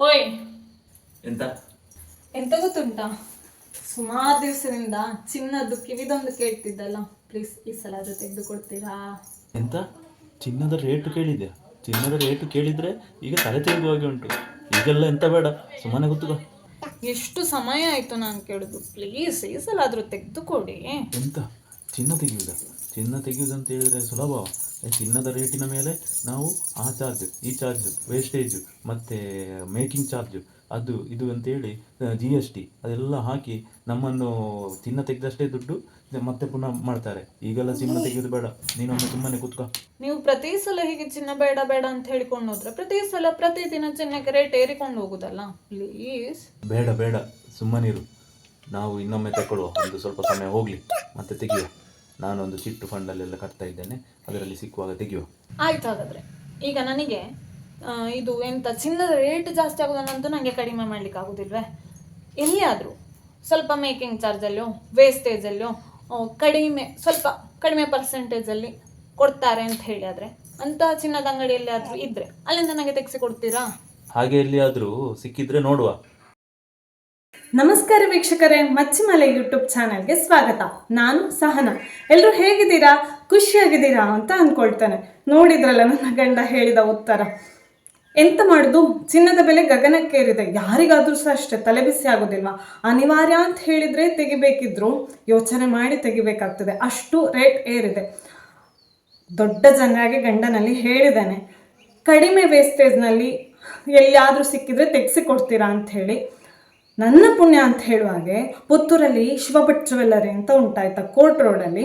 ಓಯ್ ಎಂತ? ಎಂತ ಗೊತ್ತುಂಟಾ ಸುಮಾರು ದಿವಸದಿಂದ ಚಿನ್ನದ್ದು ಕಿವಿದೊಂದು ಕೇಳ್ತಿದ್ದಲ್ಲ. ಪ್ಲೀಸ್ ಈ ಸಲ ಅದು ತೆಗೆದು ಕೊಡ್ತೀರಾ ಎಂತ? ಚಿನ್ನದ ರೇಟು ಕೇಳಿದೆ ಚಿನ್ನದ ರೇಟು ಕೇಳಿದ್ರೆ ಈಗ ತಲೆ ತಿರುಗುವ ಹಾಗೆ ಉಂಟು. ಈಗೆಲ್ಲ ಎಂತ ಬೇಡ ಸುಮ್ಮನೆ ಗೊತ್ತುಗ ಎಷ್ಟು ಸಮಯ ಆಯ್ತು ನಾನು ಕೇಳುದು? ಪ್ಲೀಸ್ ಈ ಸಲ ಆದ್ರೂ ತೆಗೆದುಕೊಡಿ. ಎಂತ? ಚಿನ್ನ ತೆಗೆಯುವುದ ಚಿನ್ನ ತೆಗೆಯುವುದು ಅಂತ ಹೇಳಿದ್ರೆ ಸುಲಭ ಚಿನ್ನದ ರೇಟಿನ ಮೇಲೆ ನಾವು ಆ ಚಾರ್ಜ್ ಈ ಚಾರ್ಜ್ ವೇಸ್ಟೇಜ್ ಮತ್ತು ಮೇಕಿಂಗ್ ಚಾರ್ಜ್ ಅದು ಇದು ಅಂತೇಳಿ ಜಿ ಎಸ್ ಟಿ ಅದೆಲ್ಲ ಹಾಕಿ ನಮ್ಮನ್ನು ಚಿನ್ನ ತೆಗೆದಷ್ಟೇ ದುಡ್ಡು ಮತ್ತೆ ಪುನಃ ಮಾಡ್ತಾರೆ. ಈಗೆಲ್ಲ ಚಿನ್ನ ತೆಗೆಯೋದು ಬೇಡ. ನೀನೊಮ್ಮೆ ಸುಮ್ಮನೆ ಕೂತ್ಕೋ. ನೀವು ಪ್ರತಿ ಸಲ ಹೀಗೆ ಚಿನ್ನ ಬೇಡ ಬೇಡ ಅಂತ ಹೇಳ್ಕೊಂಡು ಹೋದ್ರೆ ಪ್ರತಿ ಸಲ ಪ್ರತಿದಿನ ಚಿನ್ನಕ್ಕೆ ರೇಟ್ ಏರಿಕೊಂಡು ಹೋಗುದಲ್ಲ? ಪ್ಲೀಸ್ ಬೇಡ ಬೇಡ. ಸುಮ್ಮನಿರು. ನಾವು ಇನ್ನೊಮ್ಮೆ ತಗೊಳ್ಳುವ ಒಂದು ಸ್ವಲ್ಪ ಸಮಯ ಹೋಗಲಿ. ಮತ್ತೆ ತೆಗೆಯುವ. ನಾನೊಂದು ಚಿಟ್ಟು ಫಂಡಲ್ಲೆಲ್ಲ ಕಟ್ತಾ ಇದ್ದೇನೆ. ಅದರಲ್ಲಿ ಸಿಕ್ಕುವಾಗ ತೆಗೆಯುವ. ಆಯ್ತು ಹಾಗಾದ್ರೆ. ಈಗ ನನಗೆ ಆ, ಇದು ಎಂತ ಚಿನ್ನದ ರೇಟ್ ಜಾಸ್ತಿ ಆಗೋದನ್ನಂತೂ ನನಗೆ ಕಡಿಮೆ ಮಾಡ್ಲಿಕ್ಕೆ ಆಗುದಿಲ್ವೇ ಎಲ್ಲಿಯಾದರೂ ಸ್ವಲ್ಪ ಮೇಕಿಂಗ್ ಚಾರ್ಜಲ್ಲೋ ವೇಸ್ಟೇಜಲ್ಲೋ ಕಡಿಮೆ ಸ್ವಲ್ಪ ಕಡಿಮೆ ಪರ್ಸೆಂಟೇಜಲ್ಲಿ ಕೊಡ್ತಾರೆ ಅಂತ ಹೇಳಿ ಆದರೆ ಅಂತಹ ಚಿನ್ನದ ಅಂಗಡಿಯಲ್ಲಿ ಆದರೂ ಇದ್ರೆ ಅಲ್ಲಿಂದ ನನಗೆ ತೆಗೆಸಿ ಕೊಡ್ತೀರಾ? ಹಾಗೆ ಎಲ್ಲಿಯಾದರೂ ಸಿಕ್ಕಿದ್ರೆ ನೋಡುವ. ನಮಸ್ಕಾರ ವೀಕ್ಷಕರೇ, ಮಚ್ಚಿಮಲೆ ಯೂಟ್ಯೂಬ್ ಚಾನೆಲ್ಗೆ ಸ್ವಾಗತ. ನಾನು ಸಹನ. ಎಲ್ಲರೂ ಹೇಗಿದ್ದೀರಾ? ಖುಷಿಯಾಗಿದ್ದೀರಾ ಅಂತ ಅಂದ್ಕೊಳ್ತೇನೆ. ನೋಡಿದ್ರಲ್ಲ ನನ್ನ ಗಂಡ ಹೇಳಿದ ಉತ್ತರ. ಎಂತ ಮಾಡುದು? ಚಿನ್ನದ ಬೆಲೆ ಗಗನಕ್ಕೇರಿದೆ. ಯಾರಿಗಾದ್ರೂ ಸಹ ಅಷ್ಟೇ ತಲೆಬಿಸಿ ಆಗೋದಿಲ್ವಾ? ಅನಿವಾರ್ಯ ಅಂತ ಹೇಳಿದ್ರೆ ತೆಗಿಬೇಕಿದ್ರು, ಯೋಚನೆ ಮಾಡಿ ತೆಗಿಬೇಕಾಗ್ತದೆ. ಅಷ್ಟು ರೇಟ್ ಏರಿದೆ. ದೊಡ್ಡ ಜನರಾಗಿ ಗಂಡನಲ್ಲಿ ಹೇಳಿದ್ದಾನೆ. ಕಡಿಮೆ ವೇಸ್ಟೇಜ್ನಲ್ಲಿ ಎಲ್ಲಿಯಾದರೂ ಸಿಕ್ಕಿದ್ರೆ ತೆಗೆಸಿಕೊಡ್ತೀರಾ ಅಂತ ಹೇಳಿ. ನನ್ನ ಪುಣ್ಯ ಅಂತ ಹೇಳುವಾಗೆ ಪುತ್ತೂರಲ್ಲಿ ಶಿವಭಟ್ ಜ್ಯುವೆಲ್ಲರಿ ಅಂತ ಉಂಟಾಯ್ತಾ ಕೋರ್ಟ್ ರೋಡಲ್ಲಿ.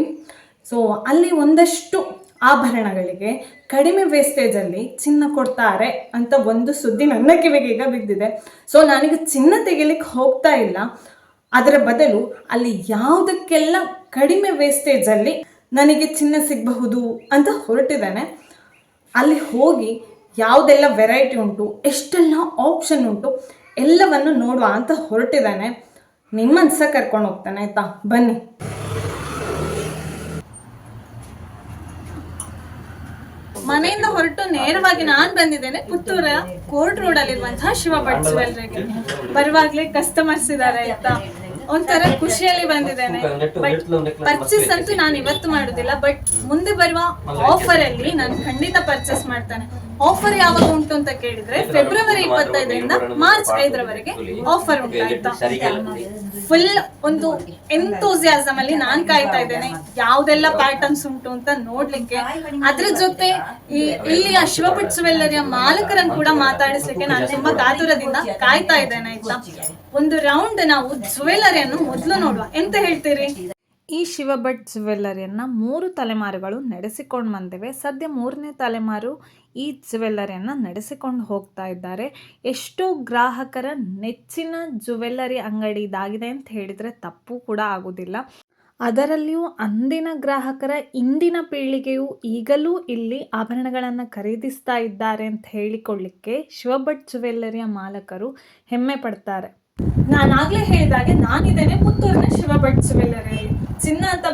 ಸೊ ಅಲ್ಲಿ ಒಂದಷ್ಟು ಆಭರಣಗಳಿಗೆ ಕಡಿಮೆ ವೇಸ್ಟೇಜಲ್ಲಿ ಚಿನ್ನ ಕೊಡ್ತಾರೆ ಅಂತ ಒಂದು ಸುದ್ದಿ ನನ್ನ ಕಿವಿಗೆ ಈಗ ಬಿದ್ದಿದೆ. ಸೊ ನನಗೆ ಚಿನ್ನ ತೆಗಿಲಿಕ್ಕೆ ಹೋಗ್ತಾ ಇಲ್ಲ. ಅದರ ಬದಲು ಅಲ್ಲಿ ಯಾವುದಕ್ಕೆಲ್ಲ ಕಡಿಮೆ ವೇಸ್ಟೇಜಲ್ಲಿ ನನಗೆ ಚಿನ್ನ ಸಿಗಬಹುದು ಅಂತ ಹೊರಟಿದ್ದಾನೆ. ಅಲ್ಲಿ ಹೋಗಿ ಯಾವುದೆಲ್ಲ ವೆರೈಟಿ ಉಂಟು, ಎಷ್ಟೆಲ್ಲ ಆಪ್ಷನ್ ಉಂಟು ಎಲ್ಲವನ್ನು ನೋಡುವ ಅಂತ ಹೊರಟಿದ್ದಾನೆ. ನಿಮ್ಮನ್ಸ ಕರ್ಕೊಂಡು ಹೋಗ್ತಾನೆ, ಆಯ್ತಾ? ಬನ್ನಿ. ಮನೆಯಿಂದ ಹೊರಟು ನೇರವಾಗಿ ನಾನು ಬಂದಿದ್ದೇನೆ. ಪುತ್ತೂರ ಕೋರ್ಟ್ ರೋಡ್ ಅಲ್ಲಿರುವಂತಹ ಶಿವ ಭಟ್ ಜ್ಯುವೆಲ್ರಿಗೆ ಬರುವಾಗ್ಲೇ ಕಸ್ಟಮರ್ಸ್ ಇದ್ದಾರೆ, ಆಯ್ತಾ? ಒಂಥರ ಖುಷಿಯಲ್ಲಿ ಬಂದಿದ್ದೇನೆ. ಬಟ್ ಪರ್ಚೇಸ್ ಅಂತೂ ನಾನು ಇವತ್ತು ಮಾಡುದಿಲ್ಲ. ಬಟ್ ಮುಂದೆ ಬರುವ ಆಫರ್ ಅಲ್ಲಿ ನಾನು ಖಂಡಿತ ಪರ್ಚೇಸ್ ಮಾಡ್ತಾನೆ. ಆಫರ್ ಯಾವಾಗ ಉಂಟು ಅಂತ ಕೇಳಿದ್ರೆ ಫೆಬ್ರವರಿ ಇಪ್ಪತ್ತೈದರಿಂದ ಮಾರ್ಚ್ ಐದರವರೆಗೆ ಆಫರ್ ಉಂಟು ಆಯ್ತಾ? ಫುಲ್ ಒಂದು ಎಂತೂಸಿಯಾಸಮ್ ಅಲ್ಲಿ ನಾನ್ ಕಾಯ್ತಾ ಇದ್ದೇನೆ. ಯಾವ್ದೆಲ್ಲ ಪ್ಯಾಟರ್ನ್ಸ್ ಉಂಟು ಅಂತ ನೋಡ್ಲಿಕ್ಕೆ. ಅದ್ರ ಜೊತೆ ಈ ಇಲ್ಲಿಯ ಶಿವಭಟ್ ಜುವೆಲ್ಲರಿಯ ಮಾಲಕರನ್ನು ಕೂಡ ಮಾತಾಡಿಸ್ಲಿಕ್ಕೆ ನಾನು ತುಂಬಾ ಕಾತುರದಿಂದ ಕಾಯ್ತಾ ಇದ್ದೇನೆ ಆಯ್ತಾ? ಒಂದು ರೌಂಡ್ ನಾವು ಜುವೆಲ್ಲರಿಯನ್ನು ಮೊದಲು ನೋಡುವ. ಎಂತ ಹೇಳ್ತೀರಿ? ಈ ಶಿವಭಟ್ ಜುವೆಲ್ಲರಿಯನ್ನು ಮೂರು ತಲೆಮಾರುಗಳು ನಡೆಸಿಕೊಂಡು ಬಂದಿವೆ. ಸದ್ಯ ಮೂರನೇ ತಲೆಮಾರು ಈ ಜ್ಯುವೆಲ್ಲರಿಯನ್ನು ನಡೆಸಿಕೊಂಡು ಹೋಗ್ತಾ ಇದ್ದಾರೆ. ಎಷ್ಟೋ ಗ್ರಾಹಕರ ನೆಚ್ಚಿನ ಜ್ಯುವೆಲ್ಲರಿ ಅಂಗಡಿ ಇದಾಗಿದೆ ಅಂತ ಹೇಳಿದರೆ ತಪ್ಪು ಕೂಡ ಆಗೋದಿಲ್ಲ. ಅದರಲ್ಲಿಯೂ ಅಂದಿನ ಗ್ರಾಹಕರ ಇಂದಿನ ಪೀಳಿಗೆಯು ಈಗಲೂ ಇಲ್ಲಿ ಆಭರಣಗಳನ್ನು ಖರೀದಿಸ್ತಾ ಇದ್ದಾರೆ ಅಂತ ಹೇಳಿಕೊಳ್ಳಿಕ್ಕೆ ಶಿವಭಟ್ ಜ್ಯುವೆಲ್ಲರಿಯ ಮಾಲಕರು ಹೆಮ್ಮೆ ಪಡ್ತಾರೆ. ನಾನಾಗಲೇ ಹೇಳಿದಾಗೆ ನಾನಿದ್ದೇನೆ ಪುತ್ತೂರಿನ ಶಿವ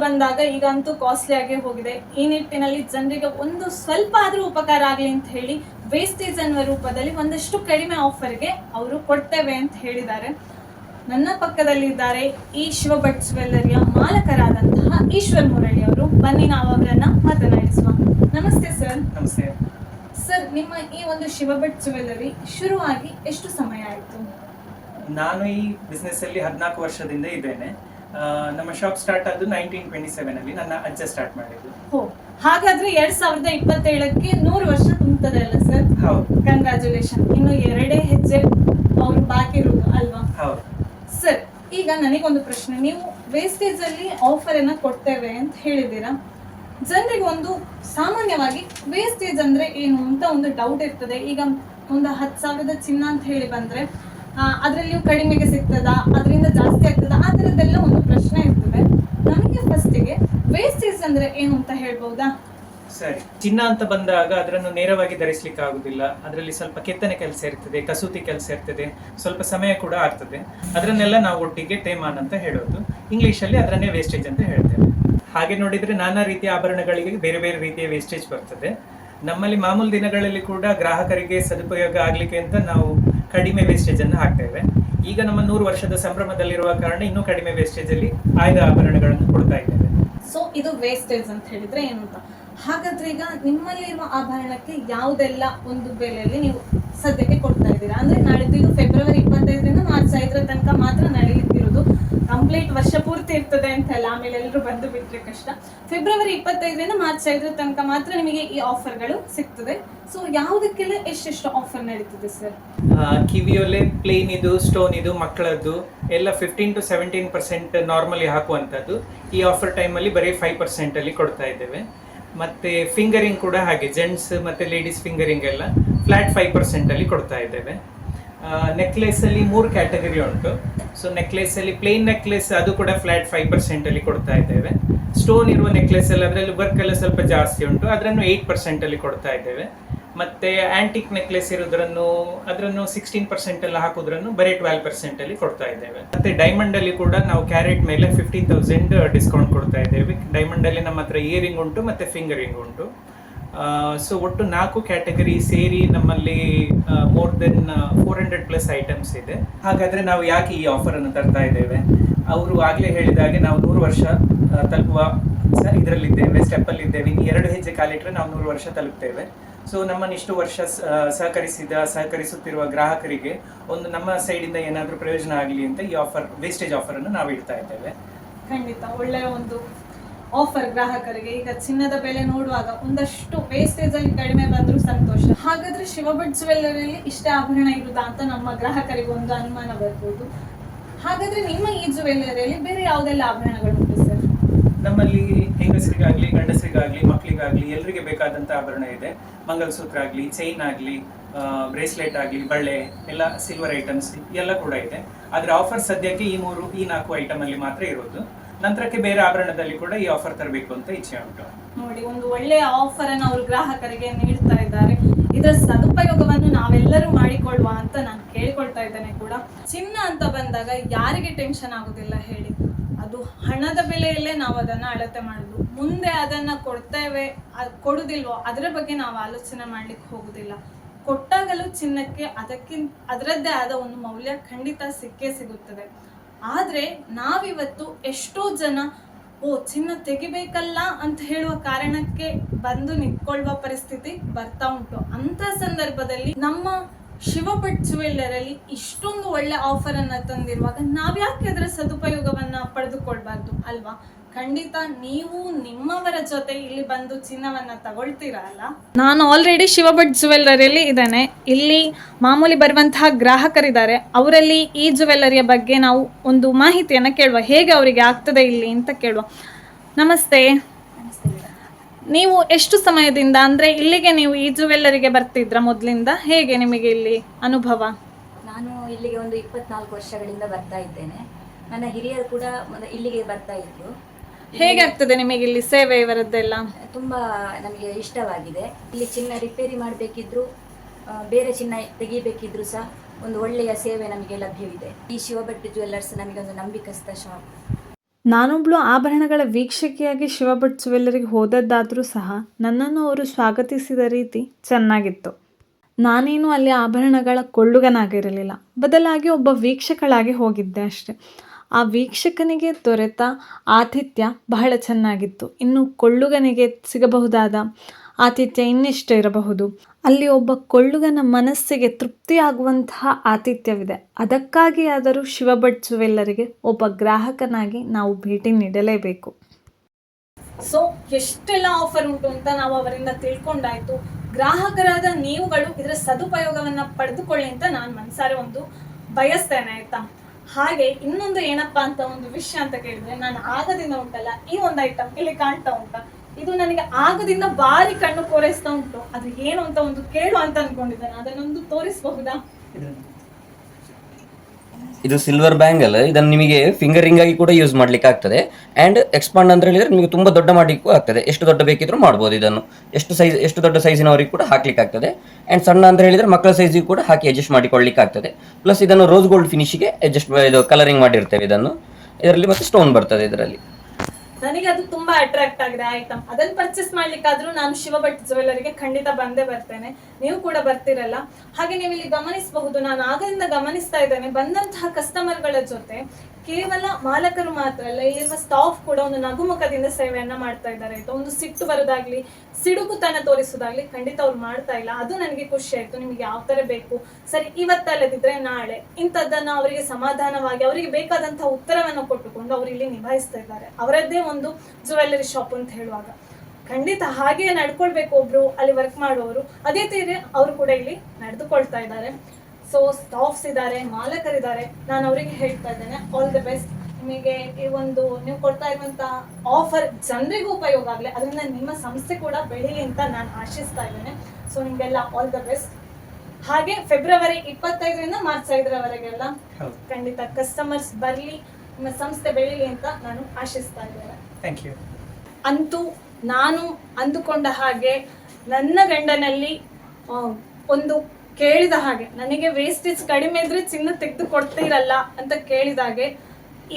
ಬಂದಾಗ ಈಗ ಅಂತೂ ಕಾಸ್ಟ್ಲಿ ಆಗಿ ಹೋಗಿದೆ. ಈ ನಿಟ್ಟಿನಲ್ಲಿ ಜನರಿಗೆ ಒಂದು ಸ್ವಲ್ಪ ಆದ್ರೂ ಉಪಕಾರ ಆಗಲಿ ಅಂತ ಹೇಳಿ ವೇಸ್ಟೇಜ್ ಅನ್ನುವ ರೂಪದಲ್ಲಿ ಒಂದಷ್ಟು ಕಡಿಮೆ ಆಫರ್ಗೆ ಅವರು ಕೊಡ್ತೇವೆ ಅಂತ ಹೇಳಿದ್ದಾರೆ. ನನ್ನ ಪಕ್ಕದಲ್ಲಿದ್ದಾರೆ ಈ ಶಿವಭಟ್ ಜ್ಯುವೆಲ್ಲರಿಯ ಮಾಲಕರಾದಂತಹ ಈಶ್ವರ್ ಮುರಳಿ ಅವರು. ಬನ್ನಿ ನಾವು ಅವರನ್ನ ಮಾತನಾಡಿಸುವ. ನಮಸ್ತೆ ಸರ್ ನಮಸ್ತೆ. ಸರ್ ನಿಮ್ಮ ಈ ಒಂದು ಶಿವಭಟ್ ಜ್ಯುವೆಲ್ಲರಿ ಶುರುವಾಗಿ ಎಷ್ಟು ಸಮಯ ಆಯಿತು? ನಾನು ಈ ಬಿಸ್ನೆಸ್ ಅಲ್ಲಿ ಹದಿನಾಲ್ಕು ವರ್ಷದಿಂದ ಇದ್ದೇನೆ. ನಮ್ಮ ಶಾಪ್ ಸ್ಟಾರ್ಟ್ ಆದ್ದು ನೈನ್ಟೀನ್ ಟ್ವೆಂಟಿ ಸೆವೆನ್ ಅಲ್ಲಿ ನನ್ನ ಅಜ್ಜ ಸ್ಟಾರ್ಟ್ ಮಾಡಿದ್ದು. ಹೋ ಹಾಗಾದ್ರೆ ಎರಡ್ ಸಾವಿರದ ಇಪ್ಪತ್ತೇಳಕ್ಕೆ ನೂರು ವರ್ಷ ತುಂಬುತ್ತದೆ ಅಲ್ಲ ಸರ್ ಹೌದು. ಕಂಗ್ರಾಚುಲೇಷನ್ ಇನ್ನು ಎರಡೇ ಹೆಜ್ಜೆ ಅವ್ರು ಬಾಕಿ ಇರುವುದು ಅಲ್ವಾ? ಹೌದು. ಸರ್ ಈಗ ನನಗೊಂದು ಪ್ರಶ್ನೆ. ನೀವು ವೇಸ್ಟೇಜ್ ಅಲ್ಲಿ ಆಫರ್ ಅನ್ನ ಕೊಡ್ತೇವೆ ಅಂತ ಹೇಳಿದ್ದೀರಾ? ಜನರಿಗೆ ಒಂದು ಸಾಮಾನ್ಯವಾಗಿ ವೇಸ್ಟೇಜ್ ಅಂದ್ರೆ ಏನು ಅಂತ ಒಂದು ಡೌಟ್ ಇರ್ತದೆ. ಈಗ ಒಂದು ಹತ್ತು ಸಾವಿರದ ಚಿನ್ನ ಅಂತ ಹೇಳಿ ಬಂದ್ರೆ ಅದ್ರಲ್ಲಿಯೂ ಕಡಿಮೆಗೆ ಸಿಗ್ತದಾ? ಅದರಿಂದ ಜಾಸ್ತಿ ಆಗ್ತದಾ? ಆ ಥರದ್ದೆಲ್ಲ ಒಂದು ಪ್ರಶ್ನೆ ಇರ್ತದೆ. ನಮಗೆ ಫಸ್ಟಿಗೆ ವೇಸ್ಟೇಜ್ ಅಂದ್ರೆ ಏನು ಅಂತ ಹೇಳ್ಬಹುದಾ ಸರಿ. ಚಿನ್ನ ಅಂತ ಬಂದಾಗ ಅದನ್ನು ನೇರವಾಗಿ ಧರಿಸಲಿಕ್ಕೆ ಆಗುದಿಲ್ಲ. ಅದರಲ್ಲಿ ಸ್ವಲ್ಪ ಕೆತ್ತನೆ ಕೆಲಸ ಇರ್ತದೆ, ಕಸೂತಿ ಕೆಲಸ ಇರ್ತದೆ, ಸ್ವಲ್ಪ ಸಮಯ ಕೂಡ ಆಗ್ತದೆ. ಅದನ್ನೆಲ್ಲ ನಾವು ಒಟ್ಟಿಗೆ ತೇಮಾನ್ ಅಂತ ಹೇಳೋದು. ಇಂಗ್ಲಿಷ್ ಅಲ್ಲಿ ಅದನ್ನೇ ವೇಸ್ಟೇಜ್ ಅಂತ ಹೇಳ್ತೇವೆ. ಹಾಗೆ ನೋಡಿದ್ರೆ ನಾನಾ ರೀತಿಯ ಆಭರಣಗಳಿಗೆ ಬೇರೆ ಬೇರೆ ರೀತಿಯ ವೇಸ್ಟೇಜ್ ಬರ್ತದೆ. ನಮ್ಮಲ್ಲಿ ಮಾಮೂಲು ದಿನಗಳಲ್ಲಿ ಕೂಡ ಗ್ರಾಹಕರಿಗೆ ಸದುಪಯೋಗ ಆಗ್ಲಿಕ್ಕೆ ಅಂತ ನಾವು ಕಡಿಮೆ ವೇಸ್ಟೇಜ್ ಅನ್ನು ಹಾಕ್ತೇವೆ. ಈಗ ನಮ್ಮ ನೂರು ವರ್ಷದ ಸಂಭ್ರಮದಲ್ಲಿರುವ ಕಾರಣ ಇನ್ನೂ ಕಡಿಮೆ ವೇಸ್ಟೇಜ್ ಅಲ್ಲಿ ಆಯ್ದ ಆಭರಣಗಳನ್ನು ಕೊಡ್ತಾ ಇದ್ದೇವೆ. ಸೊ ಇದು ವೇಸ್ಟೇಜ್ ಅಂತ ಹೇಳಿದ್ರೆ ಏನು ಅಂತ? ಹಾಗಾದ್ರೆ ಈಗ ನಿಮ್ಮಲ್ಲಿರುವ ಆಭರಣಕ್ಕೆ ಯಾವುದೆಲ್ಲ ಒಂದು ಬೆಲೆಯಲ್ಲಿ ನೀವು ಸದ್ಯಕ್ಕೆ ಕೊಡ್ತಾ ಇದ್ದೀರಾ? ಅಂದ್ರೆ ನಾಳಿದ್ದು ಇದು ಫೆಬ್ರವರಿ ಇಪ್ಪತ್ತೈದರಿಂದ ಮಾರ್ಚ್ ಐದರ ತನಕ ಮಾತ್ರ ನಡೆಯುತ್ತಿರೋದು ಕಂಪ್ಲೀಟ್ ವರ್ಷ ಪೂರ್ತಿ ಇರ್ತದೆ ಅಂತಲ್ಲ, ಆಮೇಲೆ ಎಲ್ಲರೂ ಬಂದು ಬಿಟ್ಟರೆ ಕಷ್ಟ. ಫೆಬ್ರವರಿ ಇಪ್ಪತ್ತೈದರಿಂದ ಮಾರ್ಚ್ ಐದರ ತನಕ ಮಾತ್ರ ನಿಮಗೆ ಈ ಆಫರ್ಗಳು ಸಿಗ್ತದೆ. ಸೊ ಯಾವುದಕ್ಕೆಲ್ಲ ಎಷ್ಟೆಷ್ಟು ಆಫರ್ ನಡೀತದೆ ಸರ್ ಕಿವಿಯಲ್ಲೇ ಕಿವಿಯೊಲೆ ಪ್ಲೇನ್ ಇದು ಸ್ಟೋನ್ ಇದು, ಮಕ್ಕಳದ್ದು, ಎಲ್ಲ fifteen to seventeen percent normally ಹಾಕುವಂಥದ್ದು. ಈ ಆಫರ್ ಟೈಮಲ್ಲಿ ಬರೀ ಫೈವ್ ಪರ್ಸೆಂಟಲ್ಲಿ ಕೊಡ್ತಾ ಇದ್ದೇವೆ. ಮತ್ತೆ ಫಿಂಗರಿಂಗ್ ಕೂಡ ಹಾಗೆ ಜೆಂಟ್ಸ್ ಮತ್ತೆ ಲೇಡೀಸ್ ಫಿಂಗರಿಂಗ್ ಎಲ್ಲ ಫ್ಲಾಟ್ ಫೈವ್ ಪರ್ಸೆಂಟಲ್ಲಿ ಕೊಡ್ತಾ ಇದ್ದೇವೆ. ನೆಕ್ಲೆಸ್ ಅಲ್ಲಿ ಮೂರು ಕ್ಯಾಟಗರಿ ಉಂಟು. ಸೊ ನೆಕ್ಲೆಸಲ್ಲಿ ಪ್ಲೇನ್ ನೆಕ್ಲೆಸ್ ಅದು ಕೂಡ ಫ್ಲಾಟ್ ಫೈವ್ ಪರ್ಸೆಂಟಲ್ಲಿ ಕೊಡ್ತಾ ಇದ್ದೇವೆ. ಸ್ಟೋನ್ ಇರುವ ನೆಕ್ಲೆಸ್ ಎಲ್ಲ ಅದರಲ್ಲಿ ವರ್ಕ್ ಎಲ್ಲ ಸ್ವಲ್ಪ ಜಾಸ್ತಿ ಉಂಟು. ಅದರನ್ನು ಏಯ್ಟ್ ಪರ್ಸೆಂಟಲ್ಲಿ ಕೊಡ್ತಾ ಇದ್ದೇವೆ. ಮತ್ತೆ ಆಂಟಿಕ್ ನೆಕ್ಲೆಸ್ ಇರೋದ್ರನ್ನು, ಅದರನ್ನು ಸಿಕ್ಸ್ಟೀನ್ ಪರ್ಸೆಂಟ್ ಎಲ್ಲ ಹಾಕೋದ್ರನ್ನು ಬರೀ ಟ್ವೆಲ್ ಪರ್ಸೆಂಟಲ್ಲಿ ಕೊಡ್ತಾ ಇದ್ದೇವೆ. ಮತ್ತೆ ಡೈಮಂಡ್ ಅಲ್ಲಿ ಕೂಡ ನಾವು ಕ್ಯಾರೆಟ್ ಮೇಲೆ ಫಿಫ್ಟೀನ್ ತೌಸಂಡ್ ಡಿಸ್ಕೌಂಟ್ ಕೊಡ್ತಾ ಇದ್ದೇವೆ. ಡೈಮಂಡ್ ಅಲ್ಲಿ ನಮ್ಮ ಹತ್ರ ಇಯರಿಂಗ್ ಉಂಟು, ಮತ್ತೆ ಫಿಂಗರಿಂಗ್ ಉಂಟು. ಸೊ ಒಟ್ಟು ನಾಲ್ಕು ಕ್ಯಾಟಗರಿ ಸೇರಿ ನಮ್ಮಲ್ಲಿ more than four hundred plus items ಇದೆ. ಹಾಗಾದರೆ ನಾವು ಯಾಕೆ ಈ ಆಫರ್ ಅನ್ನು ತರ್ತಾ ಇದ್ದೇವೆ? ಅವರು ಆಗ್ಲೇ ಹೇಳಿದ ಹಾಗೆ ನಾವು ನೂರು ವರ್ಷ ತಲುಪುವ ಸರ್ ಇದರಲ್ಲಿದ್ದೇವೆ ಸ್ಟೆಪ್ಪಲ್ಲಿ ಇದ್ದೇವೆ ಇನ್ನು ಎರಡು ಹೆಜ್ಜೆ ಕಾಲಿಟ್ರೆ ನಾವು ನೂರು ವರ್ಷ ತಲುಪ್ತೇವೆ. ಸೊ ನಮ್ಮನ್ನು ಇಷ್ಟು ವರ್ಷ ಸಹಕರಿಸಿದ, ಸಹಕರಿಸುತ್ತಿರುವ ಗ್ರಾಹಕರಿಗೆ ಒಂದು ನಮ್ಮ ಸೈಡಿಂದ ಏನಾದರೂ ಪ್ರಯೋಜನ ಆಗಲಿ ಅಂತ ಈ ಆಫರ್ ವೇಸ್ಟೇಜ್ ಆಫರನ್ನು ನಾವು ಇಡ್ತಾ ಇದ್ದೇವೆ. ಖಂಡಿತ. ಒಳ್ಳೆಯ ಒಂದು ಆಫರ್ ಗ್ರಾಹಕರಿಗೆ ಈಗ ಚಿನ್ನದ ಬೆಲೆ ನೋಡುವಾಗ ಒಂದಷ್ಟು ವೇಸ್ಟೇಜ್ ಅಲ್ಲಿ ಕಡಿಮೆ ಬಂದರೂ ಸಂತೋಷ. ಹಾಗಾದ್ರೆ ಶಿವಭಟ್ ಜುವೆಲ್ಲರಿಯಲ್ಲಿ ಇಷ್ಟೇ ಆಭರಣ ಇರುತ್ತಾ ಅಂತ ನಮ್ಮ ಗ್ರಾಹಕರಿಗೆ ಒಂದು ಅನುಮಾನ ಬರ್ಬೋದು. ಹಾಗಾದ್ರೆ ನಿಮ್ಮ ಈ ಜ್ಯುವೆಲ್ಲರಿಯಲ್ಲಿ ಬೇರೆ ಯಾವುದೆಲ್ಲ ಆಭರಣಗಳು ಉಂಟು ಸರ್ ನಮ್ಮಲ್ಲಿ ಹೆಂಗಸರಿಗಾಗ್ಲಿ, ಗಂಡಸರಿಗಾಗ್ಲಿ ಮಕ್ಕಳಿಗಾಗ್ಲಿ ಎಲ್ಲರಿಗೆ ಬೇಕಾದಂತ ಆಭರಣ ಇದೆ. ಮಂಗಲಸೂತ್ರ ಆಗಲಿ ಚೈನ್ ಆಗಲಿ ಬ್ರೇಸ್ಲೆಟ್ ಆಗಲಿ, ಬಳೆ, ಎಲ್ಲ ಸಿಲ್ವರ್ ಐಟಮ್ಸ್ ಎಲ್ಲ ಕೂಡ ಇದೆ. ಆದ್ರೆ ಆಫರ್ ಸದ್ಯಕ್ಕೆ ಈ ಮೂರು, ಈ ನಾಲ್ಕು ಐಟಮ್ ಅಲ್ಲಿ ಮಾತ್ರ ಇರೋದು. ನಂತರಕ್ಕೆ ಬೇರೆ ಆಭರಣದಲ್ಲಿ ಕೂಡ ಈ ಆಫರ್ ತರಬೇಕು ಅಂತ ಇಚ್ಛೆ ಉಂಟು. ನೋಡಿ, ಒಂದು ಒಳ್ಳೆಯ ಆಫರ್ ಅನ್ನು ಅವರು ಗ್ರಾಹಕರಿಗೆ ನೀಡ್ತಾ ಇದ್ದಾರೆ. ಇದರ ಸದುಪಯೋಗವನ್ನು ನಾವೆಲ್ಲರೂ ಮಾಡಿಕೊಳ್ಳುವ ಅಂತ ನಾನು ಕೇಳಿಕೊಳ್ತಾ ಇದ್ದೇನೆ ಕೂಡ. ಚಿನ್ನ ಅಂತ ಬಂದಾಗ ಯಾರಿಗೆ ಟೆನ್ಷನ್ ಆಗುದಿಲ್ಲ ಹೇಳಿ. ಅದು ಹಣದ ಬೆಲೆಯಲ್ಲೇ ನಾವು ಅದನ್ನ ಅಳತೆ ಮಾಡುದು. ಮುಂದೆ ಅದನ್ನ ಕೊಡ್ತೇವೆ ಕೊಡುದಿಲ್ವೋ, ಅದರ ಬಗ್ಗೆ ನಾವು ಆಲೋಚನೆ ಮಾಡ್ಲಿಕ್ಕೆ ಹೋಗುದಿಲ್ಲ. ಕೊಟ್ಟಾಗಲೂ ಚಿನ್ನಕ್ಕೆ ಅದಕ್ಕಿಂತ, ಅದರದ್ದೇ ಆದ ಒಂದು ಮೌಲ್ಯ ಖಂಡಿತ ಸಿಕ್ಕೇ ಸಿಗುತ್ತದೆ. ಆದ್ರೆ ನಾವಿವತ್ತು ಎಷ್ಟೋ ಜನ, ಓ, ಚಿನ್ನ ತೆಗಿಬೇಕಲ್ಲ ಅಂತ ಹೇಳುವ ಕಾರಣಕ್ಕೆ ಬಂದು ನಿಂತ್ಕೊಳ್ಳುವ ಪರಿಸ್ಥಿತಿ ಬರ್ತಾ ಉಂಟು. ಅಂತ ಸಂದರ್ಭದಲ್ಲಿ ನಮ್ಮ ಶಿವಪಟ್ ಜುವೆಲ್ಲರಲ್ಲಿ ಇಷ್ಟೊಂದು ಒಳ್ಳೆ ಆಫರ್ ಅನ್ನ ತಂದಿರುವಾಗ ನಾವ್ಯಾಕೆ ಅದರ ಸದುಪಯೋಗವನ್ನ ಪಡೆದುಕೊಳ್ಬಾರ್ದು ಅಲ್ವಾ? ಖಂಡಿತ ನೀವು ನಿಮ್ಮವರ ಜೊತೆ ಇಲ್ಲಿ ಬಂದು ಚಿನ್ನವನ್ನ ತಗೊಳ್ತೀರಲ್ಲ ನಾನು ಆಲ್ರೆಡಿ ಶಿವಭಟ್ ಜುವೆಲ್ಲರಿಯಲ್ಲಿ ಇದ್ದೇನೆ. ಇಲ್ಲಿ ಮಾಮೂಲಿ ಬರುವಂತಹ ಗ್ರಾಹಕರಿದ್ದಾರೆ. ಅವರಲ್ಲಿ ಈ ಜುವೆಲ್ಲರಿಯ ಬಗ್ಗೆ ನಾವು ಒಂದು ಮಾಹಿತಿಯನ್ನು ಕೇಳುವ. ಹೇಗೆ ಅವರಿಗೆ ಆಗ್ತದೆ ಇಲ್ಲಿ ಅಂತ ಕೇಳುವ. ನಮಸ್ತೆ. ನೀವು ಎಷ್ಟು ಸಮಯದಿಂದ ಅಂದ್ರೆ ಇಲ್ಲಿಗೆ ನೀವು ಈ ಜುವೆಲ್ಲರಿಗೆ ಬರ್ತಿದ್ರ ಮೊದಲಿಂದ? ಹೇಗೆ ನಿಮಗೆ ಇಲ್ಲಿ ಅನುಭವ? ನಾನು ಇಲ್ಲಿಗೆ ಒಂದು ಇಪ್ಪತ್ನಾಲ್ಕು ವರ್ಷಗಳಿಂದ ಬರ್ತಾ ಇದ್ದೇನೆ. ನನ್ನ ಹಿರಿಯರು ಕೂಡ ಮೊದ- ಇಲ್ಲಿಗೆ ಬರ್ತಾ ಇದ್ರು. ಹೇಗೆ ಆಗ್ತದೆ ನಿಮಗೆ ಇಲ್ಲಿ ಸೇವೆ ಇವರದ್ದೆಲ್ಲ? ತುಂಬಾ ನಮಗೆ ಇಷ್ಟವಾಗಿದೆ. ಇಲ್ಲಿ ಚಿನ್ನ ರಿಪೇರಿ ಮಾಡಬೇಕಿದ್ರು ಬೇರೆ ಚಿನ್ನ ತೆಗಿಬೇಕಿದ್ರು ಸಹ ಒಂದು ಒಳ್ಳೆಯ ಸೇವೆ ನಮಗೆ ಲಭ್ಯವಿದೆ. ಈ ಶಿವಭಟ್ ಜ್ಯುವೆಲ್ಲರ್ಸ್ ನಮಗೆ ಒಂದು ನಂಬಿಕಸ್ತ ಶಾಪ್ ನಾನೊಬ್ಳು ಆಭರಣಗಳ ವೀಕ್ಷಕಿಯಾಗಿ ಶಿವಭಟ್ ಜ್ಯುವೆಲ್ಲರಿಗೆ ಹೋದದ್ದಾದ್ರೂ ಸಹ ನನ್ನನ್ನು ಅವರು ಸ್ವಾಗತಿಸಿದ ರೀತಿ ಚೆನ್ನಾಗಿತ್ತು. ನಾನೇನು ಅಲ್ಲಿ ಆಭರಣಗಳ ಕೊಳ್ಳುಗನಾಗಿರಲಿಲ್ಲ. ಬದಲಾಗಿ ಒಬ್ಬ ವೀಕ್ಷಕಳಾಗಿ ಹೋಗಿದ್ದೆ ಅಷ್ಟೆ. ಆ ವೀಕ್ಷಕನಿಗೆ ದೊರೆತ ಆತಿಥ್ಯ ಬಹಳ ಚೆನ್ನಾಗಿತ್ತು. ಇನ್ನು ಕೊಳ್ಳುಗನಿಗೆ ಸಿಗಬಹುದಾದ ಆತಿಥ್ಯ ಇನ್ನಿಷ್ಟು ಇರಬಹುದು. ಅಲ್ಲಿ ಒಬ್ಬ ಕೊಳ್ಳುಗನ ಮನಸ್ಸಿಗೆ ತೃಪ್ತಿಯಾಗುವಂತಹ ಆತಿಥ್ಯವಿದೆ. ಅದಕ್ಕಾಗಿ ಆದರೂ ಒಬ್ಬ ಗ್ರಾಹಕನಾಗಿ ನಾವು ಭೇಟಿ ನೀಡಲೇಬೇಕು. ಸೊ ಎಷ್ಟೆಲ್ಲ ಆಫರ್ ಉಂಟು ಅಂತ ನಾವು ಅವರಿಂದ ತಿಳ್ಕೊಂಡಾಯ್ತು. ಗ್ರಾಹಕರಾದ ನೀವುಗಳು ಇದರ ಸದುಪಯೋಗವನ್ನ ಪಡೆದುಕೊಳ್ಳಿ ಅಂತ ನಾನು ಮನಸಾರೆ ಒಂದು ಬಯಸ್ತೇನೆ, ಆಯ್ತಾ? ಹಾಗೆ ಇನ್ನೊಂದು ಏನಪ್ಪಾ ಅಂತ ಒಂದು ವಿಷಯ ಅಂತ ಕೇಳಿದ್ರೆ, ನಾನು ಆಗದಿಂದ ಉಂಟಲ್ಲ, ಈ ಒಂದು ಐಟಮ್ ಇಲ್ಲಿ ಕಾಣ್ತಾ ಉಂಟಾ. ಇದು ನನಗೆ ಆಗದಿಂದ ಬಾರಿ ಕಣ್ಣು ಕೋರೈಸ್ತಾ ಉಂಟು. ಅದು ಏನು ಅಂತ ಒಂದು ಕೇಳು ಅಂತ ಅನ್ಕೊಂಡಿದ್ದೇನೆ. ಅದನ್ನೊಂದು ತೋರಿಸಬಹುದಾ? ಇದು ಸಿಲ್ವರ್ ಬ್ಯಾಂಗಲ್ ಇದನ್ನು ನಿಮಗೆ ಫಿಂಗರಿಂಗ್ ಆಗಿ ಕೂಡ ಯೂಸ್ ಮಾಡ್ಲಿಕ್ಕೆ ಆಗ್ತದೆ. ಆ್ಯಂಡ್ ಎಕ್ಸ್ಪಾಂಡ್ ಅಂತ ಹೇಳಿದ್ರೆ ನಿಮಗೆ ತುಂಬ ದೊಡ್ಡ ಮಾಡಲಿಕ್ಕೂ ಆಗ್ತದೆ. ಎಷ್ಟು ದೊಡ್ಡ ಬೇಕಿದ್ರೂ ಮಾಡ್ಬೋದು ಇದನ್ನು. ಎಷ್ಟು ಸೈಜ್ ಎಷ್ಟು ದೊಡ್ಡ ಸೈಜಿನವರಿಗೆ ಕೂಡ ಹಾಕ್ಲಿಕ್ಕೆ ಆಗ್ತದೆ. ಆ್ಯಂಡ್ ಸಣ್ಣ ಅಂತ ಹೇಳಿದ್ರೆ ಮಕ್ಕಳ ಸೈಜಿಗೆ ಕೂಡ ಹಾಕಿ ಅಡ್ಜಸ್ಟ್ ಮಾಡಿಕೊಳ್ಳಿಕ್ಕೆ ಆಗ್ತದೆ. ಪ್ಲಸ್ ಇದನ್ನು ರೋಸ್ ಗೋಲ್ಡ್ ಫಿನಿಶಿಗೆ ಅಡ್ಜಸ್ಟ್ ಇದು ಕಲರಿಂಗ್ ಮಾಡಿರ್ತೇವೆ ಇದನ್ನು. ಇದರಲ್ಲಿ ಮತ್ತೆ ಸ್ಟೋನ್ ಬರ್ತದೆ ಇದರಲ್ಲಿ. ನನಗೆ ಅದು ತುಂಬಾ ಅಟ್ರಾಕ್ಟ್ ಆಗಿದೆ ಐಟಮ್ ಅದನ್ನ ಪರ್ಚೇಸ್ ಮಾಡ್ಲಿಕ್ಕಾದ್ರೂ ನಾನು ಶಿವಭಟ್ ಜುವೆಲ್ಲರಿಗೆ ಖಂಡಿತ ಬಂದೇ ಬರ್ತೇನೆ. ನೀವು ಕೂಡ ಬರ್ತಿರಲ್ಲ. ಹಾಗೆ ನೀವು ಇಲ್ಲಿ ಗಮನಿಸಬಹುದು. ನಾನು ಆಗದಿಂದ ಗಮನಿಸ್ತಾ ಇದ್ದೇನೆ. ಬಂದಂತಹ ಕಸ್ಟಮರ್ಗಳ ಜೊತೆ ಕೇವಲ ಮಾಲಕರು ಮಾತ್ರ ಅಲ್ಲ, ಇಲ್ಲಿರುವ ಸ್ಟಾಫ್ ಕೂಡ ಒಂದು ನಗುಮುಖದಿಂದ ಸೇವೆಯನ್ನ ಮಾಡ್ತಾ ಇದ್ದಾರೆ. ಆಯ್ತಾ ಒಂದು ಸಿಟ್ಟು ಬರೋದಾಗ್ಲಿ ಸಿಡುಗುತನ ತೋರಿಸೋದಾಗ್ಲಿ ಖಂಡಿತ ಅವ್ರು ಮಾಡ್ತಾ ಇಲ್ಲ. ಅದು ನನಗೆ ಖುಷಿ ಆಯ್ತು. ನಿಮಗೆ ಯಾವ ತರ ಬೇಕು? ಸರಿ, ಇವತ್ತಲ್ಲದಿದ್ರೆ ನಾಳೆ ಇಂಥದ್ದನ್ನ ಅವರಿಗೆ ಸಮಾಧಾನವಾಗಿ, ಅವರಿಗೆ ಬೇಕಾದಂತಹ ಉತ್ತರವನ್ನು ಕೊಟ್ಟುಕೊಂಡು ಅವ್ರು ಇಲ್ಲಿ ನಿಭಾಯಿಸ್ತಾ ಇದ್ದಾರೆ. ಅವರದ್ದೇ ಒಂದು ಜುವೆಲ್ಲರಿ ಶಾಪ್ ಅಂತ ಹೇಳುವಾಗ. ಖಂಡಿತ ಹಾಗೆ ನಡ್ಕೊಳ್ಬೇಕು ಒಬ್ರು ಅಲ್ಲಿ ವರ್ಕ್ ಮಾಡುವವರು. ಅದೇ ತೀರಿ ಅವರು ಕೂಡ ಇಲ್ಲಿ ನಡೆದುಕೊಳ್ತಾ ಇದ್ದಾರೆ. ಸೊ ಸ್ಟಾಫ್ಸ್ ಇದ್ದಾರೆ ಮಾಲಕರಿದ್ದಾರೆ ನಾನು ಅವರಿಗೆ ಹೇಳ್ತಾ ಇದ್ದೇನೆ. ಆಲ್ ದ ಬೆಸ್ಟ್ ನಿಮಗೆ ಈ ಒಂದು ನೀವು ಕೊಡ್ತಾ ಇರುವಂತ ಆಫರ್ ಜನರಿಗೂ ಉಪಯೋಗ ಆಗಲಿ ಅದರಿಂದ ನಿಮ್ಮ ಸಂಸ್ಥೆ ಕೂಡ ಬೆಳೀಲಿ ಅಂತ ನಾನು ಆಶಿಸ್ತಾ ಇದ್ದೇನೆ. ಸೊ ನಿಮಗೆಲ್ಲ ಆಲ್ ದ ಬೆಸ್ಟ್ ಹಾಗೆ ಫೆಬ್ರವರಿ ಇಪ್ಪತ್ತೈದರಿಂದ ಮಾರ್ಚ್ ಐದರವರೆಗೆಲ್ಲ ಖಂಡಿತ ಕಸ್ಟಮರ್ಸ್ ಬರಲಿ ನಿಮ್ಮ ಸಂಸ್ಥೆ ಬೆಳೀಲಿ ಅಂತ ನಾನು ಆಶಿಸ್ತಾ ಇದ್ದೇನೆ. ಥ್ಯಾಂಕ್ ಯು ಅಂತೂ ನಾನು ಅಂದುಕೊಂಡ ಹಾಗೆ ನನ್ನ ಗಂಡನಲ್ಲಿ ಒಂದು ಕೇಳಿದ ಹಾಗೆ, ನನಗೆ ವೇಸ್ಟೇಜ್ ಕಡಿಮೆ ಇದ್ರೆ ಚಿನ್ನ ತೆಗೆದು ಕೊಡ್ತೀರಲ್ಲ ಅಂತ ಕೇಳಿದಾಗೆ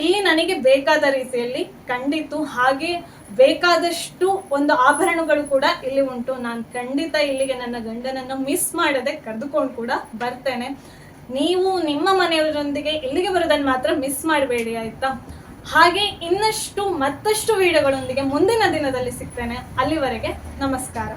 ಇಲ್ಲಿ ನನಗೆ ಬೇಕಾದ ರೀತಿಯಲ್ಲಿ ಖಂಡಿತು ಹಾಗೆ ಬೇಕಾದಷ್ಟು ಒಂದು ಆಭರಣಗಳು ಕೂಡ ಇಲ್ಲಿ ಉಂಟು. ನಾನು ಖಂಡಿತ ಇಲ್ಲಿಗೆ ನನ್ನ ಗಂಡನನ್ನು ಮಿಸ್ ಮಾಡದೆ ಕರೆದುಕೊಂಡು ಕೂಡ ಬರ್ತೇನೆ. ನೀವು ನಿಮ್ಮ ಮನೆಯವರೊಂದಿಗೆ ಇಲ್ಲಿಗೆ ಬರೋದನ್ನು ಮಾತ್ರ ಮಿಸ್ ಮಾಡಬೇಡಿ, ಆಯ್ತಾ? ಹಾಗೆ ಇನ್ನಷ್ಟು ಮತ್ತಷ್ಟು ವೀಡಿಯೋಗಳೊಂದಿಗೆ ಮುಂದಿನ ದಿನದಲ್ಲಿ ಸಿಗ್ತೇನೆ. ಅಲ್ಲಿವರೆಗೆ ನಮಸ್ಕಾರ.